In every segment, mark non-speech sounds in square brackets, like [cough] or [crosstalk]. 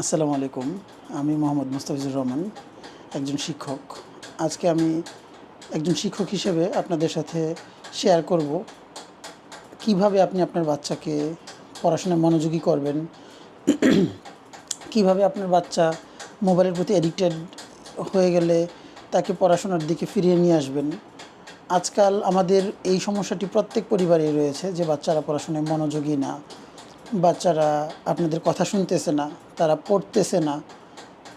আসসালামু আলাইকুম। আমি মোহাম্মদ মুস্তাফিজুর রহমান, একজন শিক্ষক। আজকে আমি একজন শিক্ষক হিসেবে আপনাদের সাথে শেয়ার করব কীভাবে আপনি আপনার বাচ্চাকে পড়াশোনায় মনোযোগী করবেন, কীভাবে আপনার বাচ্চা মোবাইলের প্রতি অ্যাডিক্টেড হয়ে গেলে তাকে পড়াশোনার দিকে ফিরিয়ে নিয়ে আসবেন। আজকাল আমাদের এই সমস্যাটি প্রত্যেক পরিবারেই রয়েছে যে বাচ্চারা পড়াশোনায় মনোযোগী না। বাচ্চারা আপনাদের কথা শুনতেছে না, তারা পড়তেছে না।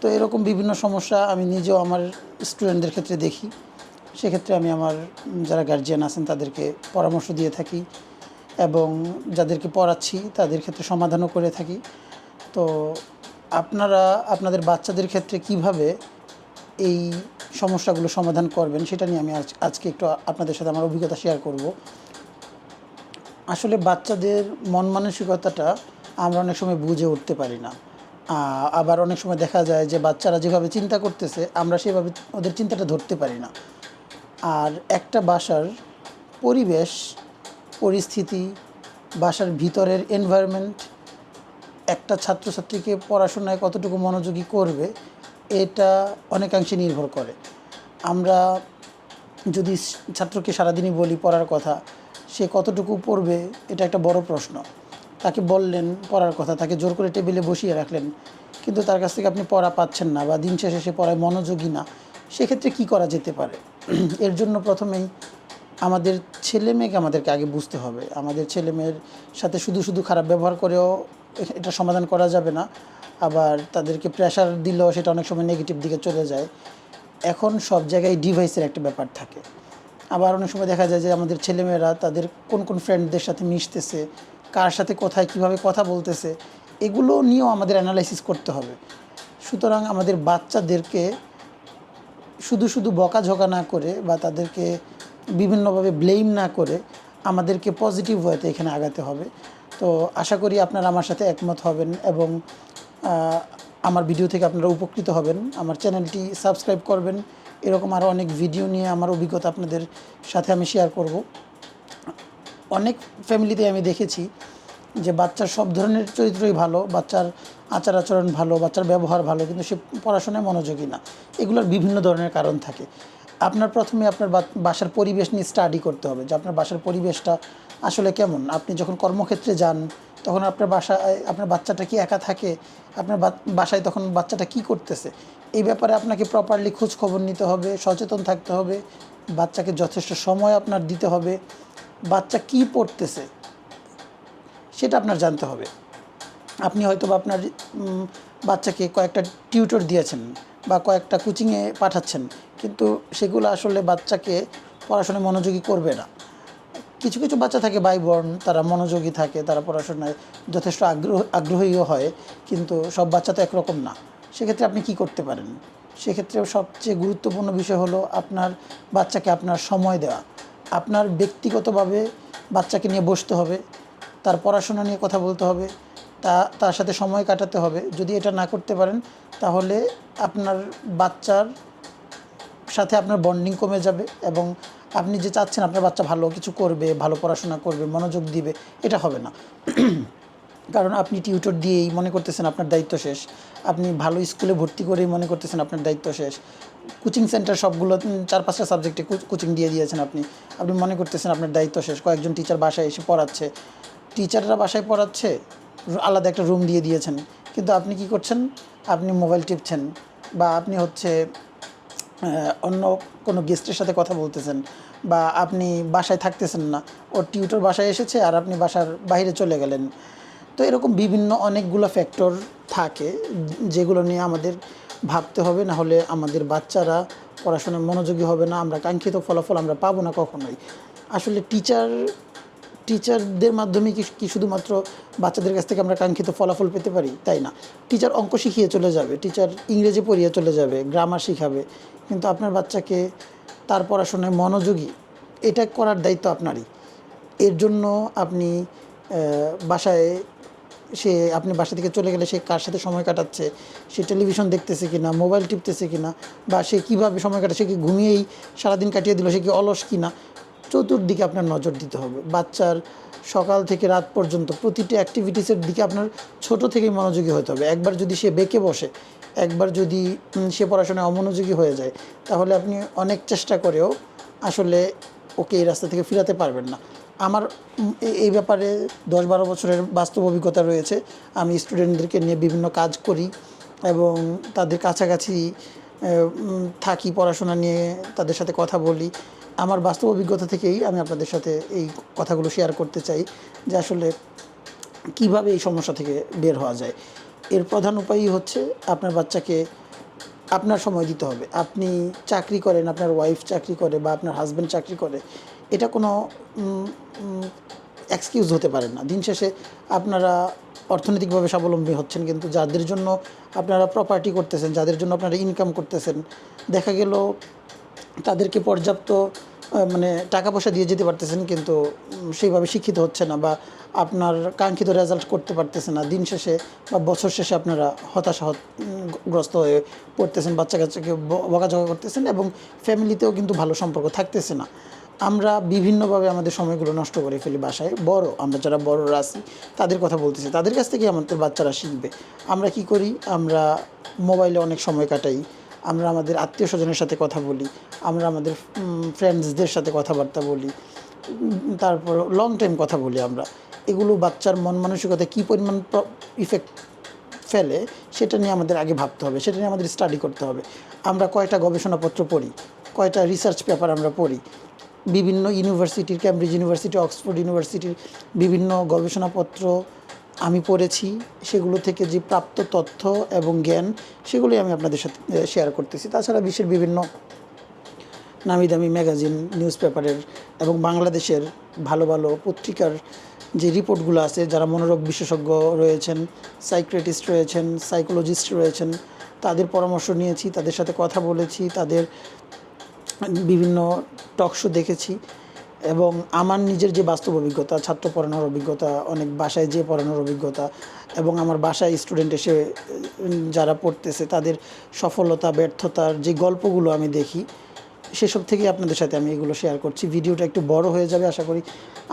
তো এরকম বিভিন্ন সমস্যা আমি নিজেও আমার স্টুডেন্টদের ক্ষেত্রে দেখি। সেক্ষেত্রে আমি আমার যারা গার্জিয়ান আছেন তাদেরকে পরামর্শ দিয়ে থাকি এবং যাদেরকে পড়াচ্ছি তাদের ক্ষেত্রে সমাধানও করে থাকি। তো আপনারা, আপনাদের বাচ্চাদের ক্ষেত্রে কীভাবে এই সমস্যাগুলো সমাধান করবেন সেটা নিয়ে আমি আজ, আজকে একটু আপনাদের সাথে আমার অভিজ্ঞতা শেয়ার করব। আসলে বাচ্চাদের মন মানসিকতাটা আমরা অনেক সময় বুঝে উঠতে পারি না। আবার অনেক সময় দেখা যায় যে বাচ্চারা যেভাবে চিন্তা করতেছে, আমরা সেভাবে ওদের চিন্তাটা ধরতে পারি না। আর একটা বাসার পরিবেশ, পরিস্থিতি, বাসার ভিতরের এনভায়রনমেন্ট একটা ছাত্রছাত্রীকে পড়াশোনায় কতটুকু মনোযোগী করবে, এটা অনেকাংশে নির্ভর করে। আমরা যদি ছাত্রকে সারাদিনই বলি পড়ার কথা সে কতটুকু পড়বে, এটা একটা বড় প্রশ্ন। তাকে বললেন, পড়ার কথা, তাকে জোর করে টেবিলে বসিয়ে রাখলেন। কিন্তু তার কাছ থেকে আপনি পড়া পাচ্ছেন না বা দিন শেষে সে পড়ায় মনোযোগী না। সেক্ষেত্রে কি করা যেতে পারে? এর জন্য প্রথমেই আমাদের ছেলে মেয়েকে আমাদেরকে আগে বুঝতে হবে। আমাদের ছেলে মেয়ের সাথে শুধু শুধু খারাপ ব্যবহার করেও এটা সমাধান করা যাবে না। আবার তাদেরকে প্রেশার দিলেও সেটা অনেক সময় নেগেটিভ দিকে চলে যায়। এখন সব জায়গায় ডিভাইসের একটা ব্যাপার থাকে। আবার অনেক সময় দেখা যায় যে আমাদের ছেলেমেয়েরা তাদের কোন কোন ফ্রেন্ডদের সাথে মিশতেছে, কার সাথে কোথায় কীভাবে কথা বলতেছে, এগুলো নিয়েও আমাদের অ্যানালাইসিস করতে হবে। সুতরাং আমাদের বাচ্চাদেরকে শুধু শুধু বকাঝকা না করে বা তাদেরকে বিভিন্নভাবে ব্লেম না করে আমাদেরকে পজিটিভ ওয়েতে এখানে আগাতে হবে। তো আশা করি আপনারা আমার সাথে একমত হবেন এবং আমার ভিডিও থেকে আপনারা উপকৃত হবেন। আমার চ্যানেলটি সাবস্ক্রাইব করবেন। এরকম আরও অনেক ভিডিও নিয়ে আমার অভিজ্ঞতা আপনাদের সাথে আমি শেয়ার করব। অনেক ফ্যামিলিতে আমি দেখেছি যে বাচ্চার সব ধরনের চরিত্রই ভালো, বাচ্চার আচার আচরণ ভালো, বাচ্চার ব্যবহার ভালো, কিন্তু সে পড়াশোনায় মনোযোগী না। এগুলোর বিভিন্ন ধরনের কারণ থাকে। আপনার প্রথমে আপনার বাসার পরিবেশ নিয়ে স্টাডি করতে হবে যে আপনার বাসার পরিবেশটা আসলে কেমন? আপনি যখন কর্মক্ষেত্রে যান, তখন আপনার বাসায়, আপনার বাচ্চাটা কি একা থাকে? আপনার বাসায় তখন বাচ্চাটা কি করতেছে? এই ব্যাপারে আপনাকে প্রপারলি খোঁজ খবর নিতে হবে, সচেতন থাকতে হবে, বাচ্চাকে যথেষ্ট সময় আপনার দিতে হবে, বাচ্চা কি পড়তেছে সেটা আপনার জানতে হবে। আপনি হয়তো বা আপনার বাচ্চাকে কয়েকটা টিউটর দিয়েছেন বা কয়েকটা কোচিংয়ে পাঠাচ্ছেন, কিন্তু সেগুলো আসলে বাচ্চাকে পড়াশোনায় মনোযোগী করবে না। কিছু কিছু বাচ্চা থাকে বাইবর্ন তারা মনোযোগী থাকে, তারা পড়াশোনায় যথেষ্ট আগ্রহ, আগ্রহীও হয়, কিন্তু সব বাচ্চা তো একরকম না। সেক্ষেত্রে আপনি কি করতে পারেন? সেক্ষেত্রে সবচেয়ে গুরুত্বপূর্ণ বিষয় হলো আপনার বাচ্চাকে আপনার সময় দেওয়া। আপনার ব্যক্তিগতভাবে বাচ্চাকে নিয়ে বসতে হবে, তার পড়াশোনা নিয়ে কথা বলতে হবে, তা, তার সাথে সময় কাটাতে হবে। যদি এটা না করতে পারেন, তাহলে আপনার বাচ্চার সাথে আপনার বন্ডিং কমে যাবে এবং আপনি যে চাচ্ছেন আপনার বাচ্চা ভালো কিছু করবে, ভালো পড়াশোনা করবে, মনোযোগ দিবে, এটা হবে না। কারণ আপনি টিউটর দিয়েই মনে করতেছেন আপনার দায়িত্ব শেষ। আপনি ভালো স্কুলে ভর্তি করেই মনে করতেছেন আপনার দায়িত্ব শেষ। কোচিং সেন্টার সবগুলো চার পাঁচটা সাবজেক্টে কোচিং দিয়ে দিয়েছেন আপনি। আপনি মনে করতেছেন আপনার দায়িত্ব শেষ। কয়েকজন টিচার বাসায় এসে পড়াচ্ছে। টিচাররা বাসায় পড়াচ্ছে আলাদা একটা রুম দিয়ে দিয়েছেন। কিন্তু আপনি কি করছেন? আপনি মোবাইল টিপছেন বা আপনি হচ্ছে অন্য কোনো গেস্টের সাথে কথা বলতেছেন বা আপনি বাসায় থাকতেছেন না। ওর টিউটর বাসায় এসেছে আর আপনি বাসার বাইরে চলে গেলেন। তো এরকম বিভিন্ন অনেকগুলো ফ্যাক্টর থাকে যেগুলো নিয়ে আমাদের ভাবতে হবে না হলে আমাদের বাচ্চারা পড়াশোনায় মনোযোগী হবে না, আমরা কাঙ্ক্ষিত ফলাফল আমরা পাবো না কখনোই। আসলে টিচার টিচারদের মাধ্যমে কি কি শুধুমাত্র বাচ্চাদের কাছ থেকে আমরা কাঙ্ক্ষিত ফলাফল পেতে পারি? তাই না। টিচার অঙ্ক শিখিয়ে চলে যাবে টিচার ইংরেজি পড়িয়ে চলে যাবে গ্রামার শিখাবে, কিন্তু আপনার বাচ্চাকে তার পড়াশোনায় মনোযোগী, এটা করার দায়িত্ব আপনারই। এর জন্য আপনি বাসায় সে আপনি বাসা থেকে চলে গেলে সে কার সাথে সময় কাটাচ্ছে? সে টেলিভিশন দেখতেছে কি না মোবাইল টিপতেছে কি না বা সে কীভাবে সময় কাটাচ্ছে? সে কি ঘুমিয়েই সারাদিন কাটিয়ে দিল? সে কি অলস কি না চতুর্দিকে আপনার নজর দিতে হবে। বাচ্চার সকাল থেকে রাত পর্যন্ত প্রতিটি অ্যাক্টিভিটিসের দিকে আপনার ছোট থেকেই মনোযোগী হতে হবে। একবার যদি সে বেঁকে বসে, একবার যদি সে পড়াশোনায় অমনোযোগী হয়ে যায়, তাহলে আপনি অনেক চেষ্টা করেও আসলে ওকে এই রাস্তা থেকে ফিরাতে পারবেন না। আমার এই ব্যাপারে দশ বারো বছরের বাস্তব অভিজ্ঞতা রয়েছে। আমি স্টুডেন্টদেরকে নিয়ে বিভিন্ন কাজ করি এবং তাদের কাছাকাছি থাকি, পড়াশোনা নিয়ে তাদের সাথে কথা বলি। আমার বাস্তব অভিজ্ঞতা থেকেই আমি আপনাদের সাথে এই কথাগুলো শেয়ার করতে চাই যে আসলে কীভাবে এই সমস্যা থেকে বের হওয়া যায়। এর প্রধান উপায়ই হচ্ছে আপনার বাচ্চাকে আপনার সময় দিতে হবে। আপনি চাকরি করেন, আপনার ওয়াইফ চাকরি করে বা আপনার হাজব্যান্ড চাকরি করে এটা কোনো এক্সকিউজ হতে পারে না। দিন শেষে আপনারা অর্থনৈতিকভাবে স্বাবলম্বী হচ্ছেন কিন্তু যাদের জন্য আপনারা প্রপার্টি করতেছেন, যাদের জন্য আপনারা ইনকাম করতেছেন, দেখা গেল তাদেরকে পর্যাপ্ত মানে টাকা পয়সা দিয়ে যেতে পারতেছেন কিন্তু সেইভাবে শিক্ষিত হচ্ছে না বা আপনার কাঙ্ক্ষিত রেজাল্ট করতে পারতেছে না। দিন শেষে বা বছর শেষে আপনারা হতাশা হত- গ্রস্ত হয়ে পড়তেছেন বাচ্চা কাচ্চাকে বকাঝকা করতেছেন এবং ফ্যামিলিতেও কিন্তু ভালো সম্পর্ক থাকতেছে না। আমরা বিভিন্নভাবে আমাদের সময়গুলো নষ্ট করে ফেলি বাসায়। বড়, আমরা যারা বড়রা আছি, তাদের কথা বলতেছি। তাদের কাছ থেকে আমাদের বাচ্চারা শিখবে। আমরা কি করি? আমরা মোবাইলে অনেক সময় কাটাই। আমরা আমাদের আত্মীয় স্বজনের সাথে কথা বলি। আমরা আমাদের ফ্রেন্ডসদের সাথে কথাবার্তা বলি। তারপর লং টাইম কথা বলি আমরা। এগুলো বাচ্চার মন মানসিকতায় কী পরিমাণ ইফেক্ট ফেলে, সেটা নিয়ে আমাদের আগে ভাবতে হবে। সেটা নিয়ে আমাদের স্টাডি করতে হবে। আমরা কয়টা গবেষণাপত্র পড়ি? কয়টা রিসার্চ পেপার আমরা পড়ি? বিভিন্ন ইউনিভার্সিটির ক্যামব্রিজ ইউনিভার্সিটি অক্সফোর্ড ইউনিভার্সিটির বিভিন্ন গবেষণাপত্র আমি পড়েছি। সেগুলো থেকে যে প্রাপ্ত তথ্য এবং জ্ঞান, সেগুলোই আমি আপনাদের সাথে শেয়ার করতেছি। তাছাড়া বিশ্বের বিভিন্ন নামি দামি ম্যাগাজিন নিউজ পেপারের এবং বাংলাদেশের ভালো ভালো পত্রিকার যে রিপোর্টগুলো আছে, যারা মনোরোগ বিশেষজ্ঞ রয়েছেন সাইক্রেটিস্ট রয়েছেন সাইকোলজিস্ট রয়েছেন, তাদের পরামর্শ নিয়েছি, তাদের সাথে কথা বলেছি, তাদের বিভিন্ন টক শো দেখেছি এবং আমার নিজের যে বাস্তব অভিজ্ঞতা, ছাত্র পড়ানোর অভিজ্ঞতা, অনেক বাসায় যেয়ে পড়ানোর অভিজ্ঞতা এবং আমার বাসায় স্টুডেন্ট এসে, যারা পড়তেছে তাদের সফলতা, ব্যর্থতার যে গল্পগুলো আমি দেখি, সেসব থেকে আপনাদের সাথে আমি এগুলো শেয়ার করছি। ভিডিওটা একটু বড় হয়ে যাবে আশা করি।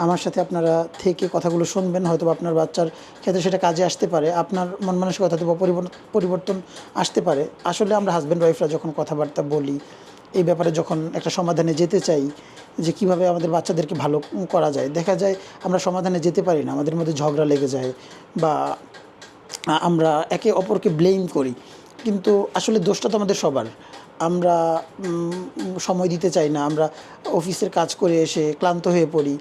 আমার সাথে আপনারা থেকে কথাগুলো শুনবেন, হয়তো আপনার বাচ্চার ক্ষেত্রে সেটা কাজে আসতে পারে, আপনার মন মানসিকতাতে পরিবর্তন আসতে পারে। আসলে আমরা হাজব্যান্ড ওয়াইফরা যখন কথাবার্তা বলি এই ব্যাপারে যখন একটা সমাধানে যেতে চাই, যে কীভাবে আমাদের বাচ্চাদেরকে ভালো করা যায়, দেখা যায় আমরা সমাধানে যেতে পারি না, আমাদের মধ্যে ঝগড়া লেগে যায় বা আমরা একে অপরকে ব্লেম করি। কিন্তু আসলে দোষটা তো আমাদের সবার। আমরা সময় দিতে চাই না, আমরা অফিসের কাজ করে এসে ক্লান্ত হয়ে পড়ি।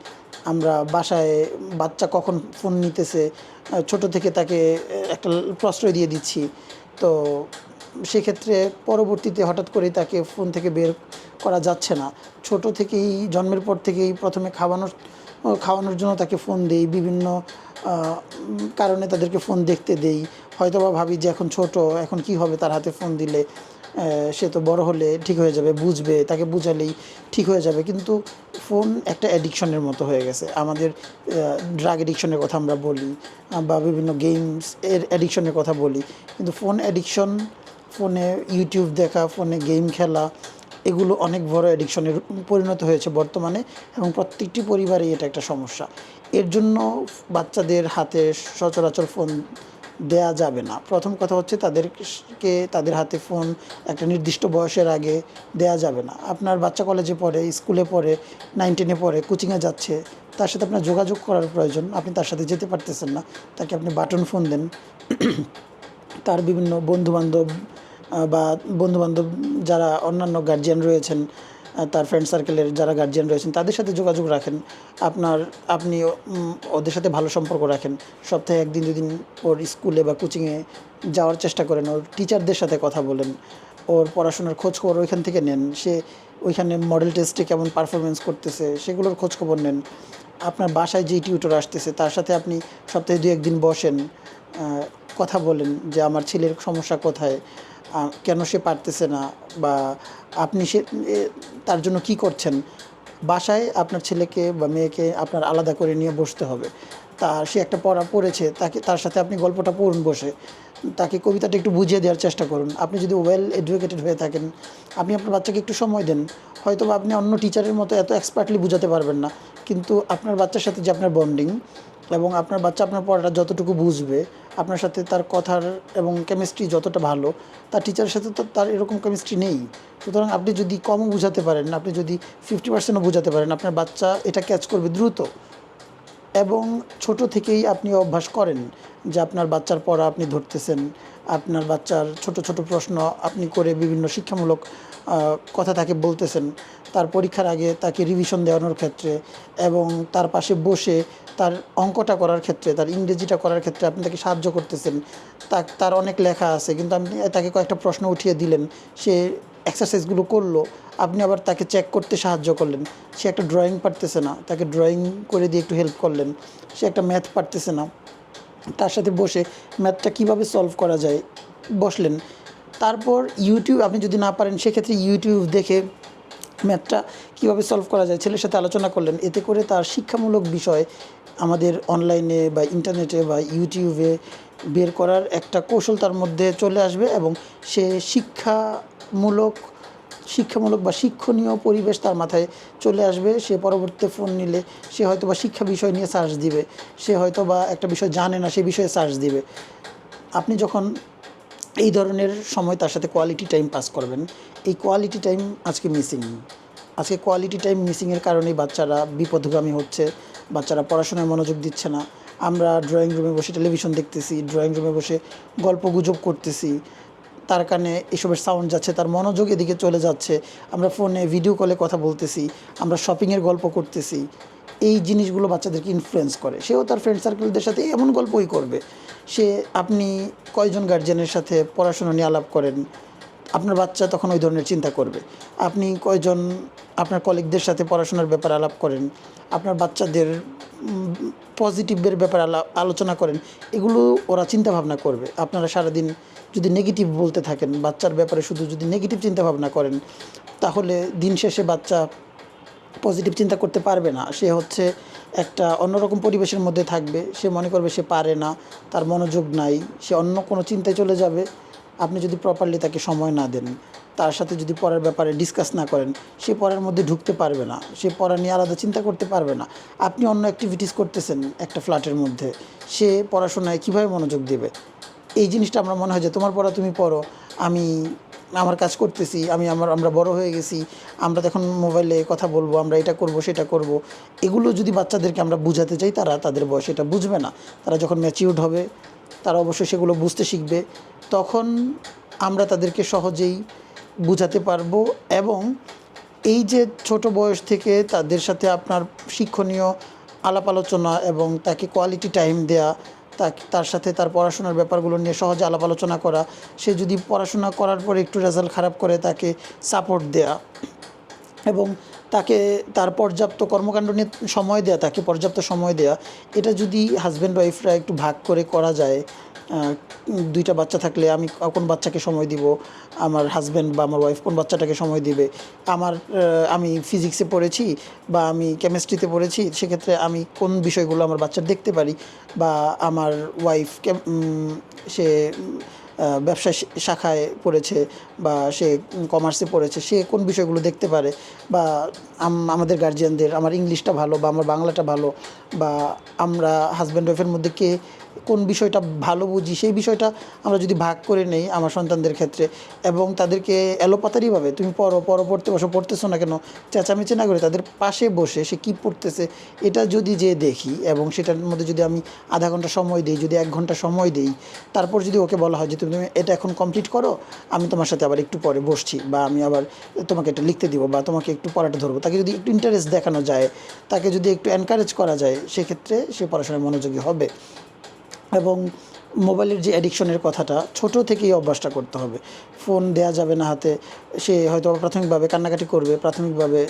আমরা বাসায় বাচ্চা কখন ফোন নিতেছে ছোট থেকে তাকে একটা প্রশ্রয় দিয়ে দিচ্ছি। তো সেক্ষেত্রে পরবর্তীতে হঠাৎ করে তাকে ফোন থেকে বের করা যাচ্ছে না। ছোট থেকেই, জন্মের পর থেকেই প্রথমে খাওয়ানোর খাওয়ানোর জন্য তাকে ফোন দেই, বিভিন্ন কারণে তাদেরকে ফোন দেখতে দেই। হয়তো বা ভাবি যে এখন ছোট, এখন কি হবে তার হাতে ফোন দিলে? সে তো বড় হলে ঠিক হয়ে যাবে, বুঝবে, তাকে বুঝালেই ঠিক হয়ে যাবে। কিন্তু ফোন একটা অ্যাডিকশনের মতো হয়ে গেছে। আমাদের ড্রাগ অ্যাডিকশনের কথা আমরা বলি, বা বিভিন্ন গেমস এর অ্যাডিকশনের কথা বলি। কিন্তু ফোন অ্যাডিকশন ফোনে ইউটিউব দেখা, ফোনে গেম খেলা, এগুলো অনেক বড় অ্যাডিকশনের পরিণত হয়েছে বর্তমানে এবং প্রত্যেকটি পরিবারেই এটা একটা সমস্যা। এর জন্য বাচ্চাদের হাতে সচরাচর ফোন দেয়া যাবে না। প্রথম কথা হচ্ছে তাদেরকে, তাদের হাতে ফোন একটা নির্দিষ্ট বয়সের আগে দেয়া যাবে না। আপনার বাচ্চা কলেজে পড়ে স্কুলে পড়ে নাইন টেনে পড়ে কোচিংয়ে যাচ্ছে, তার সাথে আপনার যোগাযোগ করার প্রয়োজন, আপনি তার সাথে যেতে পারতেছেন না, তাকে আপনি বাটন ফোন দেন। [clears throat] তার বিভিন্ন বন্ধুবান্ধব বা বন্ধুবান্ধব যারা অন্যান্য গার্জিয়ান রয়েছেন তার ফ্রেন্ড সার্কেলের যারা গার্জিয়ান রয়েছেন, তাদের সাথে যোগাযোগ রাখেন। আপনার, আপনি ওদের সাথে ভালো সম্পর্ক রাখেন। সপ্তাহে একদিন, দুদিন ওর স্কুলে বা কোচিংয়ে যাওয়ার চেষ্টা করেন। ওর টিচারদের সাথে কথা বলেন। ওর পড়াশোনার খোঁজ খবর ওইখান থেকে নেন। সে ওইখানে মডেল টেস্টে কেমন পারফরমেন্স করতেছে, সেগুলোর খোঁজ খবর নেন। আপনার বাসায় যেই টিউটর আসতেছে, তার সাথে আপনি সপ্তাহে দু একদিন বসেন কথা বলেন যে, আমার ছেলের সমস্যা কোথায়? কেন সে পারতেছে না? বা আপনি সে তার জন্য কি করছেন? বাসায় আপনার ছেলেকে বা মেয়েকে আপনার আলাদা করে নিয়ে বসতে হবে। তা সে একটা পড়া পড়েছে, তাকে, তার সাথে আপনি গল্পটা পড়ুন বসে। তাকে কবিতাটা একটু বুঝিয়ে দেওয়ার চেষ্টা করুন। আপনি যদি ওয়েল এডুকেটেড হয়ে থাকেন, আপনি আপনার বাচ্চাকে একটু সময় দেন। হয়তো আপনি অন্য টিচারের মতো এত এক্সপার্টলি বুঝাতে পারবেন না। কিন্তু আপনার বাচ্চার সাথে যে আপনার বন্ডিং এবং আপনার বাচ্চা আপনার পড়াটা যতটুকু বুঝবে, আপনার সাথে তার কথার এবং কেমিস্ট্রি যতটা ভালো, তার টিচারের সাথে তো তার এরকম কেমিস্ট্রি নেই। সুতরাং আপনি যদি কমও বোঝাতে পারেন, আপনি যদি ফিফটি পার্সেন্টও বোঝাতে পারেন, আপনার বাচ্চা এটা ক্যাচ করবে দ্রুত। এবং ছোট থেকেই আপনি অভ্যাস করেন যে আপনার বাচ্চার পড়া আপনি ধরতেছেন। আপনার বাচ্চার ছোট ছোট প্রশ্ন আপনি করে বিভিন্ন শিক্ষামূলক কথা তাকে বলতেছেন। তার পরীক্ষার আগে তাকে রিভিশন দেওয়ানোর ক্ষেত্রে এবং তার পাশে বসে তার অঙ্কটা করার ক্ষেত্রে, তার ইংরেজিটা করার ক্ষেত্রে আপনি তাকে সাহায্য করতেছেন। তা তার অনেক লেখা আছে কিন্তু আপনি তাকে কয়েকটা প্রশ্ন উঠিয়ে দিলেন। সে এক্সারসাইজগুলো করল, আপনি আবার তাকে চেক করতে সাহায্য করলেন। সে একটা ড্রয়িং পারতেছে না, তাকে ড্রয়িং করে দিয়ে একটু হেল্প করলেন। সে একটা ম্যাথ পারতেছে না। তার সাথে বসে ম্যাথটা কীভাবে সলভ করা যায় বসলেন। তারপর ইউটিউব আপনি যদি না পারেন, সেক্ষেত্রে ইউটিউব দেখে ম্যাথটা কীভাবে সলভ করা যায়, ছেলের সাথে আলোচনা করলেন। এতে করে তার শিক্ষামূলক বিষয় আমাদের অনলাইনে বা ইন্টারনেটে বা ইউটিউবে বের করার একটা কৌশল তার মধ্যে চলে আসবে এবং সে শিক্ষামূলক শিক্ষামূলক বা শিক্ষণীয় পরিবেশ তার মাথায় চলে আসবে। সে পরবর্তীতে ফোন নিলে সে হয়তো বা শিক্ষা বিষয় নিয়ে সার্চ দিবে। সে হয়তো বা একটা বিষয় জানে না, সে বিষয়ে সার্চ দিবে। আপনি যখন এই ধরনের সময় তার সাথে কোয়ালিটি টাইম পাস করবেন, এই কোয়ালিটি টাইম আজকে মিসিং আজকে কোয়ালিটি টাইম মিসিংয়ের কারণেই বাচ্চারা বিপদগামী হচ্ছে, বাচ্চারা পড়াশোনায় মনোযোগ দিচ্ছে না। আমরা ড্রয়িং রুমে বসে টেলিভিশন দেখতেছি ড্রয়িং রুমে বসে গল্প গুজব করতেছি। তার কানে এসবের সাউন্ড যাচ্ছে, তার মনোযোগ এদিকে চলে যাচ্ছে। আমরা ফোনে ভিডিও কলে কথা বলতেছি, আমরা শপিংয়ের গল্প করতেছি। এই জিনিসগুলো বাচ্চাদেরকে ইনফ্লুয়েন্স করে। সেও তার ফ্রেন্ড সার্কেলদের সাথে এমন গল্পই করবে। সে, আপনি কয়জন গার্জেনের সাথে পড়াশোনা নিয়ে আলাপ করেন? আপনার বাচ্চা তখন ওই ধরনের চিন্তা করবে। আপনি কয়জন আপনার কলিগদের সাথে পড়াশোনার ব্যাপারে আলাপ করেন? আপনার বাচ্চাদের পজিটিভের ব্যাপারে আলোচনা করেন? এগুলো ওরা চিন্তা ভাবনা করবে। আপনারা সারাদিন যদি নেগেটিভ বলতে থাকেন, বাচ্চার ব্যাপারে শুধু যদি নেগেটিভ চিন্তা ভাবনা করেন, তাহলে দিন শেষে বাচ্চা পজিটিভ চিন্তা করতে পারবে না। সে হচ্ছে একটা অন্যরকম পরিবেশের মধ্যে থাকবে, সে মনে করবে সে পারে না, তার মনোযোগ নাই, সে অন্য কোনো চিন্তায় চলে যাবে। আপনি যদি প্রপারলি তাকে সময় না দেন, তার সাথে যদি পড়ার ব্যাপারে ডিসকাস না করেন, সে পড়ার মধ্যে ঢুকতে পারবে না, সে পড়া নিয়ে আলাদা চিন্তা করতে পারবে না। আপনি অন্য অ্যাক্টিভিটিস করতেছেন একটা ফ্ল্যাটের মধ্যে, সে পড়াশোনায় কীভাবে মনোযোগ দেবে? এই জিনিসটা আমরা মনে হয় যে তোমার পড়া তুমি পড়ো। আমি আমার কাজ করতেছি, আমি আমার, আমরা বড় হয়ে গেছি, আমরা তখন মোবাইলে কথা বলব, আমরা এটা করব, সেটা করব, এগুলো যদি বাচ্চাদেরকে আমরা বুঝাতে চাই, তারা তাদের বয়স এটা বুঝবে না। তারা যখন ম্যাচিউর্ড হবে, তারা অবশ্যই সেগুলো বুঝতে শিখবে। তখন আমরা তাদেরকে সহজেই বুঝাতে পারব এবং এই যে ছোট বয়স থেকে তাদের সাথে আপনার শিক্ষণীয় আলাপ আলোচনা এবং তাকে কোয়ালিটি টাইম দেয়া তার সাথে তার পড়াশোনার ব্যাপারগুলো নিয়ে সহজে আলাপ আলোচনা করা। সে যদি পড়াশোনা করার পরে একটু রেজাল্ট খারাপ করে তাকে সাপোর্ট দেয়া এবং তাকে তার পর্যাপ্ত কর্মকাণ্ড নিয়ে সময় দেয়া, তাকে পর্যাপ্ত সময় দেয়া, এটা যদি হাজব্যান্ড ওয়াইফরা একটু ভাগ করে করা যায় দুইটা বাচ্চা থাকলে আমি কোন বাচ্চাকে সময় দিব? আমার হাজব্যান্ড বা আমার ওয়াইফ কোন বাচ্চাটাকে সময় দিবে? আমার আমি ফিজিক্সে পড়েছি বা আমি কেমিস্ট্রিতে পড়েছি, সেক্ষেত্রে আমি কোন বিষয়গুলো আমার বাচ্চার দেখতে পারি? বা আমার ওয়াইফ সে ব্যবসা শাখায় পড়েছে বা সে কমার্সে পড়েছে, সে কোন বিষয়গুলো দেখতে পারে? বা আম- আমাদের গার্জিয়ানদের আমার ইংলিশটা ভালো বা আমার বাংলাটা ভালো, বা আমরা হাজব্যান্ড ওয়াইফের মধ্যে কে কোন বিষয়টা ভালো বুঝি, সেই বিষয়টা আমরা যদি ভাগ করে নেই আমার সন্তানদের ক্ষেত্রে এবং তাদেরকে এলোপাতারিভাবে তুমি পড়ো পড়ো, পড়তে বসো, পড়তেছো না কেন, চেঁচামেচি না করে তাদের পাশে বসে সে কী পড়তেছে, এটা যদি যে দেখি এবং সেটার মধ্যে যদি আমি আধা ঘণ্টা সময় দিই, যদি এক ঘণ্টা সময় দিই, তারপর যদি ওকে বলা হয় যে তুমি এটা এখন কমপ্লিট করো, আমি তোমার সাথে আবার একটু পরে বসছি বা আমি আবার তোমাকে এটা লিখতে দিব বা তোমাকে একটু পড়াটা ধরবো, তাকে যদি একটু ইন্টারেস্ট দেখানো যায়, তাকে যদি একটু এনকারেজ করা যায়, সেক্ষেত্রে সে পড়াশোনায় মনোযোগী হবে। এবং মোবাইলের যে অ্যাডিকশনের কথাটা, ছোট থেকেই অভ্যাসটা করতে হবে। ফোন দেয়া যাবে না হাতে, সে হয়তো প্রাথমিকভাবে কান্নাকাটি করবে, প্রাথমিকভাবে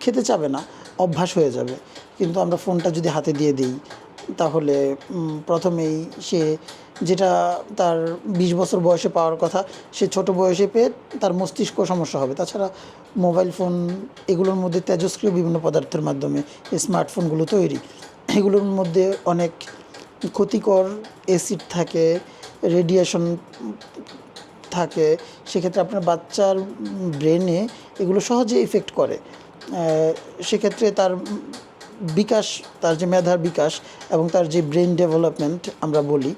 খেতে চাবে না, অভ্যাস হয়ে যাবে। কিন্তু আমরা ফোনটা যদি হাতে দিয়ে দিই, তাহলে প্রথমেই সে যেটা তার বিশ বছর বয়সে পাওয়ার কথা, সে ছোট বয়সে পেয়ে তার মস্তিষ্ক সমস্যা হবে। তাছাড়া মোবাইল ফোন, এগুলোর মধ্যে তেজস্ক্রিয় বিভিন্ন পদার্থের মাধ্যমে স্মার্টফোনগুলো তৈরি। এগুলোর মধ্যে অনেক ক্ষতিকর অ্যাসিড থাকে রেডিয়েশন থাকে, সেক্ষেত্রে আপনার বাচ্চার ব্রেনে এগুলো সহজে ইফেক্ট করে। সেক্ষেত্রে তার বিকাশ, তার যে মেধার বিকাশ এবং তার যে ব্রেন ডেভেলপমেন্ট আমরা বলি,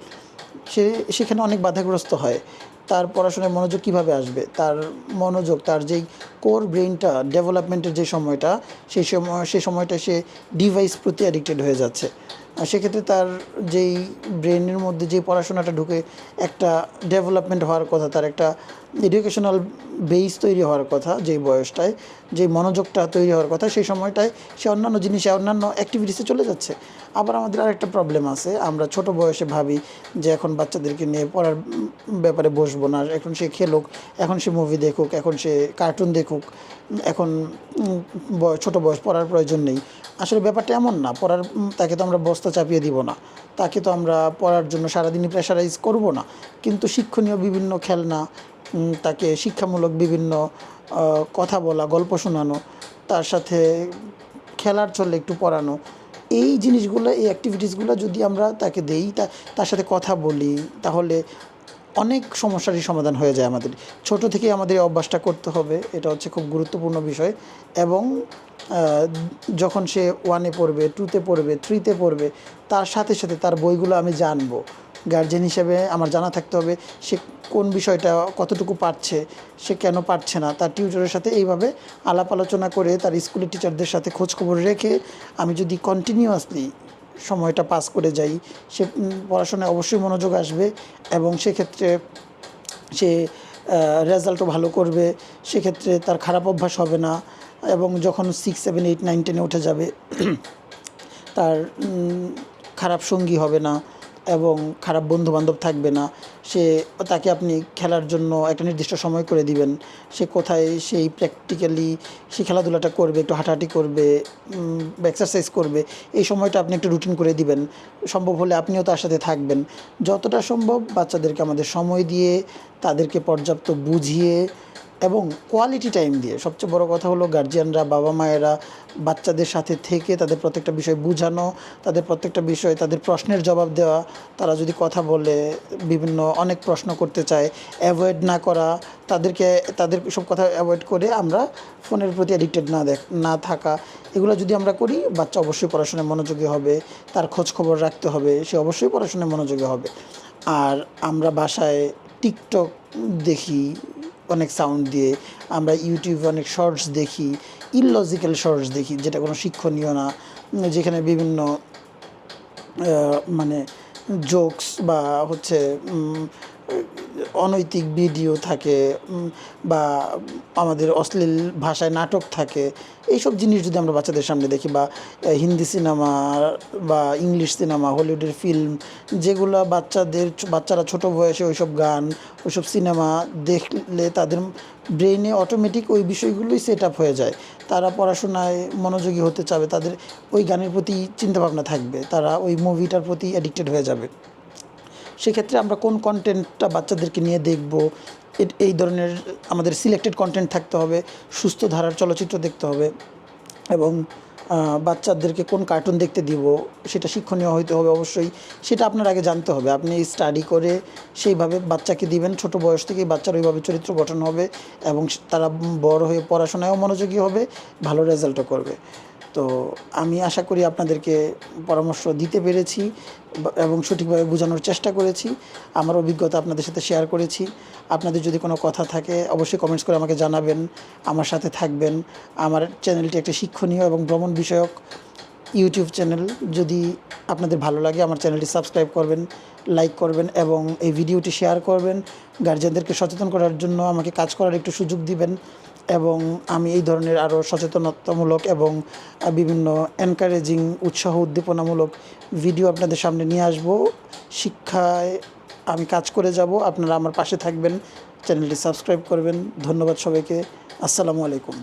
সে, সেখানে অনেক বাধাগ্রস্ত হয়। তার পড়াশোনায় মনোযোগ কীভাবে আসবে? তার মনোযোগ, তার যেই কোর ব্রেনটা ডেভেলপমেন্টের যে সময়টা, সেই সময়, সেই সময়টা সে ডিভাইস প্রতি অ্যাডিক্টেড হয়ে যাচ্ছে। সেক্ষেত্রে তার যেই ব্রেনের মধ্যে যে পড়াশোনাটা ঢুকে, একটা ডেভেলপমেন্ট হওয়ার কথা, তার একটা এডুকেশনাল বেস তৈরি হওয়ার কথা, যেই বয়সটায় যে মনোযোগটা তৈরি হওয়ার কথা, সেই সময়টায় সে অন্যান্য জিনিসে, অন্যান্য অ্যাক্টিভিটিসে চলে যাচ্ছে। আবার আমাদের আরেকটা প্রবলেম আছে, আমরা ছোট বয়সে ভাবি যে এখন বাচ্চাদেরকে নিয়ে পড়ার ব্যাপারে বসবো না, এখন সে খেলুক, এখন সে মুভি দেখুক, এখন সে কার্টুন দেখুক এখন উম, বয়- ছোট বয়স পড়ার প্রয়োজন নেই। আসলে ব্যাপারটা এমন না পড়ার তাকে তো আমরা বস্তা চাপিয়ে দিব না। তাকে তো আমরা পড়ার জন্য সারাদিনই প্রেশারাইজ করব না। কিন্তু শিক্ষণীয় বিভিন্ন খেলনা তাকে শিক্ষামূলক বিভিন্ন কথা বলা গল্প শোনানো তার সাথে খেলার চলে একটু পড়ানো এই জিনিসগুলো এই অ্যাক্টিভিটিসগুলো যদি আমরা তাকে দেই তার সাথে কথা বলি তাহলে অনেক সমস্যারই সমাধান হয়ে যায় আমাদের। ছোট থেকে আমাদের অভ্যাসটা করতে হবে, এটা হচ্ছে খুব গুরুত্বপূর্ণ বিষয়। এবং যখন সে ওয়ানে পড়বে টুতে পড়বে থ্রিতে পড়বে, তার সাথে সাথে তার বইগুলো আমি জানব। গার্জেন হিসেবে আমার জানা থাকতে হবে, সে কোন বিষয়টা কতটুকু পারছে, সে কেন পারছে না, তার টিউটরের সাথে এইভাবে আলাপ আলোচনা করে, তার স্কুলের টিচারদের সাথে খোঁজখবর রেখে আমি যদি কন্টিনিউয়াসলি সময়টা পাস করে যাই। সে পড়াশোনায় অবশ্যই মনোযোগ আসবে এবং সেক্ষেত্রে সে রেজাল্টও ভালো করবে। সেক্ষেত্রে তার খারাপ অভ্যাস হবে না এবং যখন সিক্স সেভেন এইট নাইন টেনে উঠে যাবে, তার খারাপ সঙ্গী হবে না। এবং খারাপ বন্ধু বান্ধব থাকবে না, সে তাকে আপনি খেলার জন্য একটা নির্দিষ্ট সময় করে দিবেন। সে কোথায়, সেই প্র্যাকটিক্যালি সে খেলাধুলাটা করবে, একটু হাঁটাহাঁটি করবে এক্সারসাইজ করবে, এই সময়টা আপনি একটু রুটিন করে দিবেন। সম্ভব হলে আপনিও তার সাথে থাকবেন। যতটা সম্ভব বাচ্চাদেরকে আমাদের সময় দিয়ে তাদেরকে পর্যাপ্ত বুঝিয়ে এবং কোয়ালিটি টাইম দিয়ে। সবচেয়ে বড় কথা হলো গার্জিয়ানরা বাবা মায়েরা, বাচ্চাদের সাথে থেকে তাদের প্রত্যেকটা বিষয় বোঝানো, তাদের প্রত্যেকটা বিষয় তাদের প্রশ্নের জবাব দেওয়া, তারা যদি কথা বলে, বিভিন্ন অনেক প্রশ্ন করতে চায় অ্যাভয়েড না করা, তাদেরকে, তাদের সব কথা অ্যাভয়েড করে আমরা ফোনের প্রতি অ্যাডিক্টেড না দেখ, না থাকা, এগুলো যদি আমরা করি, বাচ্চা অবশ্যই পড়াশোনায় মনোযোগী হবে, তার খোঁজ খবর রাখতে হবে, সে অবশ্যই পড়াশোনায় মনোযোগী হবে। আর আমরা বাসায় টিকটক দেখি অনেক সাউন্ড দিয়ে, আমরা ইউটিউবে অনেক শর্টস দেখি ইললজিক্যাল শর্টস দেখি, যেটা কোনো শিক্ষণীয় না যেখানে বিভিন্ন মানে জোকস বা হচ্ছে অনৈতিক ভিডিও থাকে বা আমাদের অশ্লীল ভাষায় নাটক থাকে, এইসব জিনিস যদি আমরা বাচ্চাদের সামনে দেখি, বা হিন্দি সিনেমা বা ইংলিশ সিনেমা, হলিউডের ফিল্ম, যেগুলো বাচ্চাদের বাচ্চারা ছোট বয়সে ওইসব গান, ওইসব সিনেমা দেখলে তাদের ব্রেনে অটোমেটিক ওই বিষয়গুলোই সেট আপ হয়ে যায়। তারা পড়াশোনায় মনোযোগী হতে চাবে, তাদের ওই গানের প্রতি চিন্তাভাবনা থাকবে, তারা ওই মুভিটার প্রতি অ্যাডিক্টেড হয়ে যাবে। সেক্ষেত্রে আমরা কোন কন্টেন্টটা বাচ্চাদেরকে নিয়ে দেখব? এই ধরনের আমাদের সিলেক্টেড কন্টেন্ট থাকতে হবে, সুস্থ ধারার চলচ্চিত্র দেখতে হবে এবং বাচ্চাদেরকে কোন কার্টুন দেখতে দিব সেটা শিক্ষণীয় হইতে হবে অবশ্যই। সেটা আপনার আগে জানতে হবে। আপনি স্টাডি করে সেইভাবে বাচ্চাকে দিবেন। ছোট বয়স থেকেই বাচ্চার ওইভাবে চরিত্র গঠন হবে এবং তারা বড় হয়ে পড়াশোনায়ও মনোযোগী হবে, ভালো রেজাল্টও করবে। তো আমি আশা করি আপনাদেরকে পরামর্শ দিতে পেরেছি এবং সঠিকভাবে বোঝানোর চেষ্টা করেছি। আমার অভিজ্ঞতা আপনাদের সাথে শেয়ার করেছি। আপনাদের যদি কোনো কথা থাকে, অবশ্যই কমেন্টস করে আমাকে জানাবেন। আমার সাথে থাকবেন। আমার চ্যানেলটি একটা শিক্ষণীয় এবং ভ্রমণ বিষয়ক ইউটিউব চ্যানেল যদি আপনাদের ভালো লাগে, আমার চ্যানেলটি সাবস্ক্রাইব করবেন লাইক করবেন এবং এই ভিডিওটি শেয়ার করবেন। গার্জিয়ানদেরকে সচেতন করার জন্য আমাকে কাজ করার একটু সুযোগ দিবেন। এবং আমি এই ধরনের আরও সচেতনতামূলক এবং বিভিন্ন এনকারেজিং উৎসাহ উদ্দীপনামূলক ভিডিও আপনাদের সামনে নিয়ে আসব। শিক্ষায় আমি কাজ করে যাব, আপনারা আমার পাশে থাকবেন, চ্যানেলটি সাবস্ক্রাইব করবেন। ধন্যবাদ সবাইকে। আসসালামু আলাইকুম।